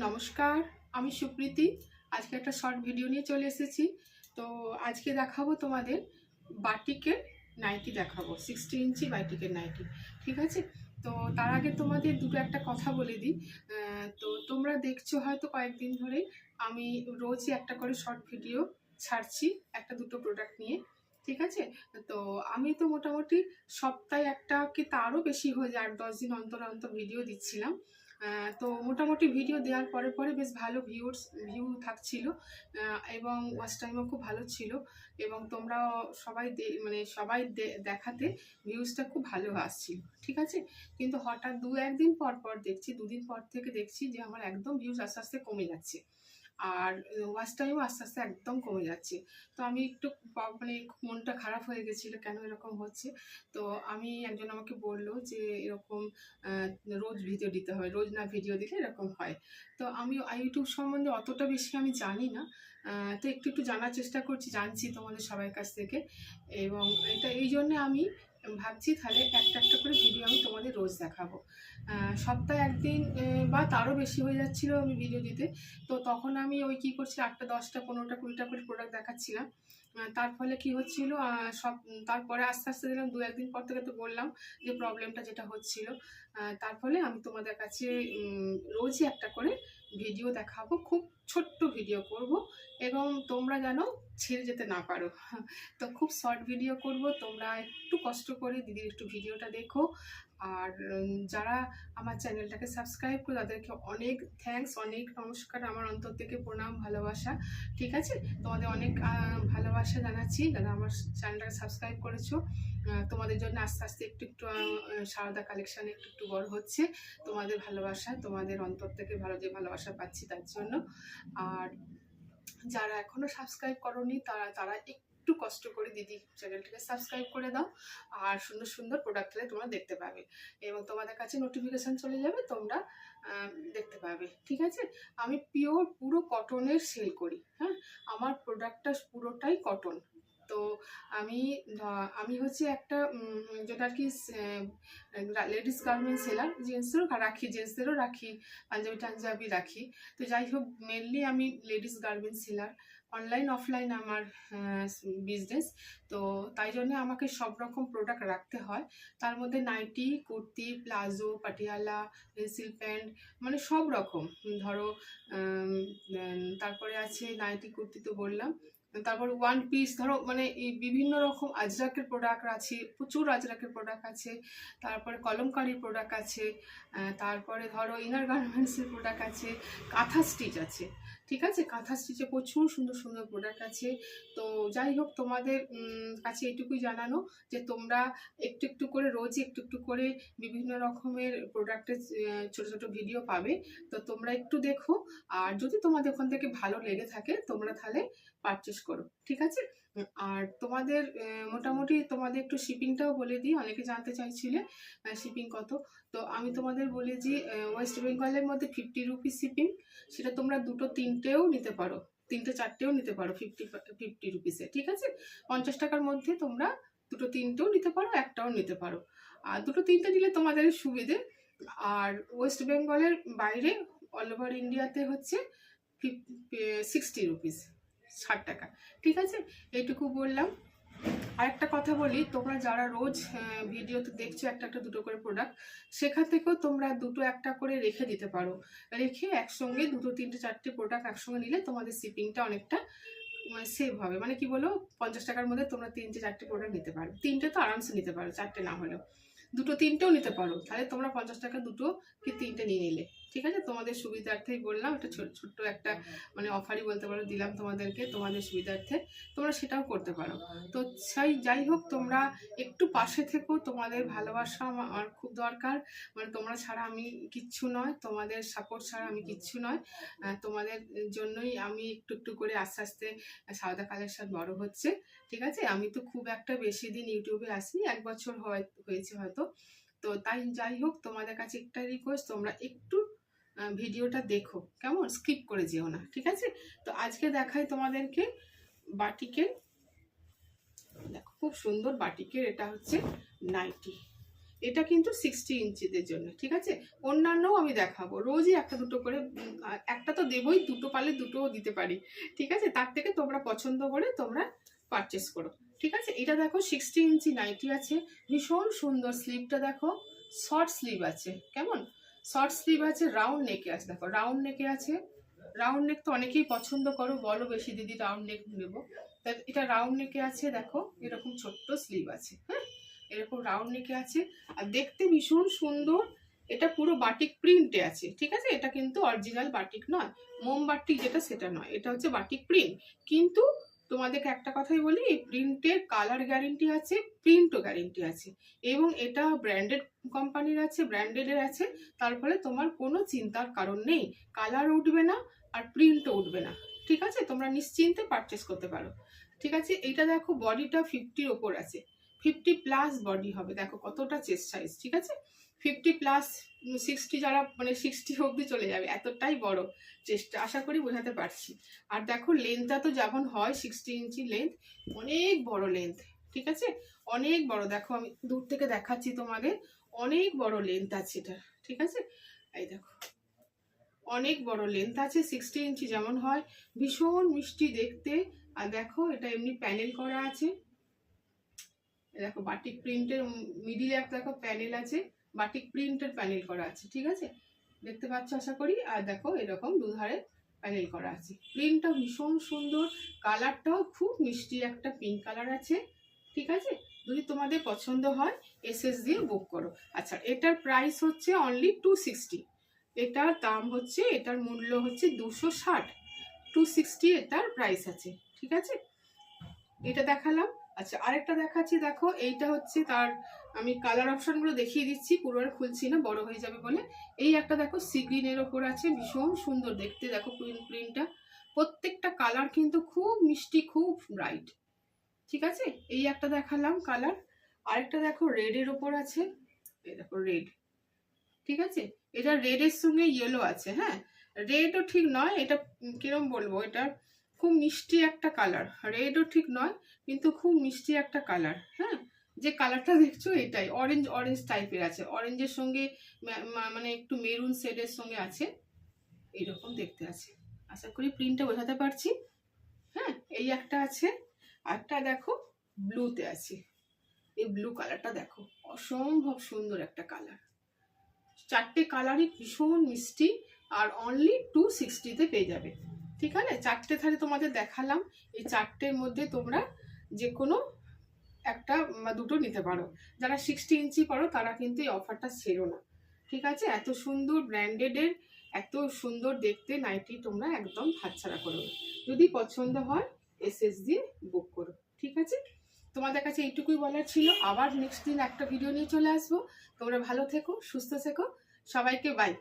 নমস্কার, আমি সুপ্রীতি। আজকে একটা শর্ট ভিডিও নিয়ে চলে এসেছি। তো আজকে দেখাবো তোমাদের বাটিকের নাইটি দেখাবো সিক্সটি ইঞ্চি বাটিকের নাইটি, ঠিক আছে? তো তার আগে তোমাদের দুটো একটা কথা বলে দিই। তো তোমরা দেখছ হয়তো কয়েকদিন ধরেই আমি রোজই একটা করে শর্ট ভিডিও ছাড়ছি, একটা দুটো প্রোডাক্ট নিয়ে, ঠিক আছে? তো আমি তো মোটামুটি সপ্তাহে একটা কি তারও বেশি হয়ে যায়, আট দশ দিন অন্তর অন্তর ভিডিও দিচ্ছিলাম। তো মোটামুটি ভিডিও দেওয়ার পরে পরে বেশ ভালো ভিউস ভিউ থাকছিল। এবং ওয়াচ টাইমও খুব ভালো ছিল। এবং তোমরা সবাই মানে সবাই দেখাতে ভিউজটা খুব ভালো আসছিল, ঠিক আছে? কিন্তু হঠাৎ দু একদিন পর পর দেখছি, দুদিন পর থেকে দেখছি যে আমার একদম ভিউজ আস্তে আস্তে কমে যাচ্ছে। আর ওয়াচ টাইমও আস্তে আস্তে একদম কমে যাচ্ছে। তো আমি একটু মানে মনটা খারাপ হয়ে গেছিল কেন এরকম হচ্ছে? তো আমি একজন আমাকে বলল যে এরকম রোজ ভিডিও দিতে হয়, রোজ না ভিডিও দিলে এরকম হয়। তো আমি ইউটিউব সম্বন্ধে অতটা বেশি আমি জানি না। তো একটু একটু জানার চেষ্টা করছি, জানছি তোমাদের সবার কাছ থেকে। এবং এটা, এই জন্যে আমি ভাবছি তাহলে একটা একটা করে ভিডিও আমি তোমাদের রোজ দেখাবো। সপ্তাহে একদিন বা তারও বেশি হয়ে যাচ্ছিল আমি ভিডিও দিতে। তো তখন আমি ওই কী করছি, আটটা, দশটা, পনেরোটা, কুড়িটা করে প্রোডাক্ট দেখাচ্ছিলাম। তার ফলে কি হচ্ছিল সব, তারপরে আস্তে আস্তে দিলাম দু একদিন পর থেকে তো বললাম যে প্রবলেমটা যেটা হচ্ছিল। তার ফলে আমি তোমাদের কাছে রোজই একটা করে ভিডিও দেখাবো। খুব ছোট্ট ভিডিও করব এবং তোমরা যেন ছেড়ে যেতে না পারো। তো খুব শর্ট ভিডিও করব, তোমরা একটু কষ্ট করে দিদির একটু ভিডিওটা দেখো। আর যারা আমার চ্যানেলটাকে সাবস্ক্রাইব করে, তাদেরকে অনেক থ্যাঙ্কস অনেক নমস্কার আমার অন্তর থেকে প্রণাম, ভালোবাসা। ঠিক আছে? তোমাদের অনেক ভালোবাসা জানাচ্ছি, যারা আমার চ্যানেলটাকে সাবস্ক্রাইব করেছ। তোমাদের জন্য আস্তে আস্তে একটু একটু সারদা কালেকশন একটু একটু বড় হচ্ছে। তোমাদের ভালোবাসা, তোমাদের অন্তর থেকে ভালো যে ভালোবাসা পাচ্ছি তার জন্য। আর যারা এখনও সাবস্ক্রাইব করনি, তারা তারা একটু কষ্ট করে দিদি চ্যানেলটিকে সাবস্ক্রাইব করে দাও আর সুন্দর সুন্দর প্রোডাক্টটা তোমরা দেখতে পাবে। এবং তোমাদের কাছে নোটিফিকেশান চলে যাবে, তোমরা দেখতে পাবে, ঠিক আছে? আমি পিওর পুরো কটনের সেল করি হ্যাঁ? আমার প্রোডাক্টটা পুরোটাই কটন তো আমি আমি হচ্ছে একটা যেটা আর কি লেডিস গার্মেন্ট সেলার জেন্টসেরও রাখি জেন্টসদেরও রাখি, পাঞ্জাবি টাঞ্জাবি রাখি। তো যাই হোক মেনলি আমি ladies garment seller. Online offline আমার বিজনেস তো তাই জন্য আমাকে সব রকম প্রোডাক্ট রাখতে হয়। তার মধ্যে nighty kurti, palazzo, Patiala pencil pant মানে সব রকম। ধরো তারপরে আছে নাইটি কুর্তি তো বললাম। তারপর ওয়ান পিস ধরো মানে এই বিভিন্ন রকম আজরাকের প্রোডাক্ট আছে, প্রচুর আজরাকের প্রোডাক্ট আছে, তারপরে কলমকারির প্রোডাক্ট আছে তারপরে ধরো ইনার গার্মেন্টসের প্রোডাক্ট আছে কাঁথা স্টিচ আছে, ঠিক আছে? কাঁথা স্টিচে প্রচুর সুন্দর সুন্দর প্রোডাক্ট আছে। তো যাই হোক, তোমাদের কাছে এটুকুই জানানো যে তোমরা একটু একটু করে, রোজ একটু একটু করে বিভিন্ন রকমের প্রোডাক্টের ছোট ছোট ভিডিও পাবে। তো তোমরা একটু দেখো। আর যদি তোমাদের ওখান থেকে ভালো লেগে থাকে, তোমরা তাহলে পারচেস করো, ঠিক আছে? আর তোমাদের মোটামুটি তোমাদের একটু শিপিংটাও বলে দিই, অনেকে জানতে চাইছিলে শিপিং কত। তো আমি তোমাদের বলি যে ওয়েস্ট বেঙ্গলের মধ্যে ফিফটি রুপিস শিপিং সেটা তোমরা দুটো তিনটেও নিতে পারো, তিনটে চারটেও নিতে পারো ফিফটি ফিফটি রুপিসে ঠিক আছে? পঞ্চাশ টাকার মধ্যে তোমরা দুটো তিনটেও নিতে পারো, একটাও নিতে পারো। আর দুটো তিনটে নিলে তোমাদের সুবিধে, আর ওয়েস্ট বেঙ্গলের বাইরে অল ওভার ইন্ডিয়াতে হচ্ছে সিক্সটি রুপিস ষাট টাকা। ঠিক আছে? এইটুকু বললাম। আরেকটা কথা বলি, তোমরা যারা রোজ ভিডিওতে দেখছ একটা একটা দুটো করে প্রোডাক্ট সেখান থেকেও তোমরা দুটো একটা করে রেখে দিতে পারো। রেখে একসঙ্গে দুটো, তিনটে, চারটে প্রোডাক্ট একসঙ্গে নিলে তোমাদের শিপিংটা অনেকটা মানে সেভ হবে। মানে কি বলো? পঞ্চাশ টাকার মধ্যে তোমরা তিনটে, চারটে প্রোডাক্ট নিতে পারো। তিনটে তো আরামসে নিতে পারো, চারটে না হলেও। দুটো তিনটেও নিতে পারো। তাহলে তোমরা পঞ্চাশ টাকা দুটো কি তিনটে নিয়ে নিলে। ঠিক আছে? তোমাদের সুবিধার্থেই বললাম। একটা ছোট ছোট্ট একটা মানে অফারই বলতে পারো দিলাম তোমাদেরকে তোমাদের সুবিধার্থে। তোমরা সেটাও করতে পারো। তো সেই যাই হোক তোমরা একটু পাশে থেকো। তোমাদের ভালোবাসা আমা- আমার খুব দরকার। মানে তোমরা ছাড়া আমি কিচ্ছু নয়। তোমাদের সাপোর্ট ছাড়া আমি কিচ্ছু নয়। তোমাদের জন্যই আমি একটু একটু করে আস্তে আস্তে সারদা কালেকশন বড় হচ্ছে। ঠিক আছে? আমি তো খুব একটা বেশি দিন ইউটিউবে আসিনি, এক বছর হয়, হয়েছে হয়তো। তো তাই যাই হোক, তোমাদের কাছে একটা রিকোয়েস্ট তোমরা একটু ভিডিওটা দেখো। কেমন? স্কিপ করে যেও না, ঠিক আছে? তো আজকে দেখাই তোমাদেরকে বাটিকের, দেখো খুব সুন্দর বাটিকের, এটা হচ্ছে নাইটি। এটা কিন্তু সিক্সটি ইঞ্চিদের জন্য, ঠিক আছে? অন্যান্যও আমি দেখাবো। রোজই একটা দুটো করে একটা তো দেবই, দুটো পালে দুটোও দিতে পারি, ঠিক আছে? তার থেকে তোমরা পছন্দ করে তোমরা পারচেস করো। ঠিক আছে? এটা দেখো সিক্সটি ইঞ্চি নাইটি আছে। ভীষণ সুন্দর স্লিভটা দেখো। শর্ট স্লিভ আছে। কেমন? শর্ট স্লিভ আছে রাউন্ড নেকে আছে। দেখো রাউন্ড নেকে আছে। রাউন্ড নেক তো অনেকেই পছন্দ করো। বলো বেশি, দিদি রাউন্ড নেক নেব। তা এটা রাউন্ড নেকে আছে, দেখো। এরকম ছোট্ট স্লিভ আছে হ্যাঁ? এরকম রাউন্ড নেকে আছে। আর দেখতে ভীষণ সুন্দর। এটা পুরো বাটিক প্রিন্টে আছে। ঠিক আছে? এটা কিন্তু অরিজিনাল বাটিক নয়। মোমবাটিক যেটা, সেটা নয়। এটা হচ্ছে বাটিক প্রিন্ট কিন্তু তোমাদেরকে একটা কথাই বলি এই প্রিন্টের কালার গ্যারেন্টি আছে প্রিন্টও গ্যারেন্টি আছে এবং এটা ব্র্যান্ডেড কোম্পানির আছে ব্র্যান্ডেডের আছে, তার ফলে তোমার কোনো চিন্তার কারণ নেই। কালার উঠবে না আর প্রিন্টও উঠবে না। ঠিক আছে? তোমরা নিশ্চিন্তে পারচেস করতে পারো। ঠিক আছে? এটা দেখো বডিটা ফিফটির ওপর আছে। ফিফটি প্লাস বডি হবে। দেখো কতটা চেস্ট সাইজ ঠিক আছে? ফিফটি প্লাস সিক্সটি যারা মানে সিক্সটি অবধি চলে যাবে, এতটাই বড় চেষ্টা, আশা করি বোঝাতে পারছি। আর দেখো লেন্থটা তো যেমন হয় সিক্সটি ইঞ্চি লেন্থ অনেক বড় লেন্থ ঠিক আছে? অনেক বড়, দেখো আমি দূর থেকে দেখাচ্ছি তোমাদের, অনেক বড় লেন্থ আছে এটা, ঠিক আছে? এই দেখো, অনেক বড় লেন্থ আছে সিক্সটি ইঞ্চি যেমন হয়, ভীষণ মিষ্টি দেখতে। আর দেখো, এটা এমনি প্যানেল করা আছে। দেখো, বাটিক প্রিন্টের মিডিলে একটা দেখো প্যানেল আছে। বাটিক প্রিন্টের প্যানেল করা আছে, ঠিক আছে? দেখতে পাচ্ছ আশা করি? আর দেখো এরকম দুধারে প্যানেল করা আছে। প্রিন্টটা ভীষণ সুন্দর কালারটাও খুব মিষ্টি, একটা পিঙ্ক কালার আছে, ঠিক আছে? যদি তোমাদের পছন্দ হয় এসএস দিয়ে বুক করো। আচ্ছা এটার প্রাইস হচ্ছে অনলি টু সিক্সটি এটার দাম হচ্ছে, এটার মূল্য হচ্ছে দুশো ষাট। টু সিক্সটি এটার প্রাইস আছে, ঠিক আছে? এটা দেখালাম। আচ্ছা আরেকটা দেখাচ্ছি, দেখো, এইটা হচ্ছে তার আমি কালার অপশনগুলো দেখিয়ে দিচ্ছি, পুরো খুলছি না, বড় হয়ে যাবে বলে। এই একটা দেখো সিগ্রিনের ওপর আছে, ভীষণ সুন্দর দেখতে, দেখো প্রিন্ট প্রিন্টটা প্রত্যেকটা কালার কিন্তু খুব মিষ্টি, খুব ব্রাইট ঠিক আছে? এই একটা দেখালাম কালার আরেকটা দেখো রেডের ওপর আছে। এই দেখো রেড ঠিক আছে? এটা রেডের সঙ্গে ইয়েলো আছে হ্যাঁ? রেডও ঠিক নয়, এটা কিরম বলব? এটা খুব মিষ্টি একটা কালার রেডও ঠিক নয়, কিন্তু খুব মিষ্টি একটা কালার হ্যাঁ? যে কালারটা দেখছ এটাই অরেঞ্জ অরেঞ্জ টাইপের আছে। অরেঞ্জের সঙ্গে মানে একটু মেরুন শেডের সঙ্গে আছে, এরকম দেখতে আছে। আশা করি প্রিন্টটা বোঝাতে পারছি। হ্যাঁ এই একটা আছে একটা দেখো ব্লুতে আছে। এই ব্লু কালারটা দেখো, অসম্ভব সুন্দর একটা কালার চারটে কালারই ভীষণ মিষ্টি, আর অনলি টু সিক্সটিতে পেয়ে যাবে। ঠিক আছে? চারটে থালে তোমাদের দেখালাম। এই চারটের মধ্যে তোমরা যে কোনো একটা দুটো নিতে পারো। যারা সিক্সটি ইঞ্চি পারো তারা কিন্তু এই অফারটা ছেড়ো না। ঠিক আছে? এত সুন্দর ব্র্যান্ডেডের এত সুন্দর দেখতে নাইটি তোমরা একদম হাতছাড়া করো যদি পছন্দ হয় এসএস দিয়ে বুক করো। ঠিক আছে? তোমাদের কাছে এইটুকুই বলার ছিল। আবার নেক্সট দিন একটা ভিডিও নিয়ে চলে আসব। তোমরা ভালো থেকো, সুস্থ থেকো। সবাইকে বাই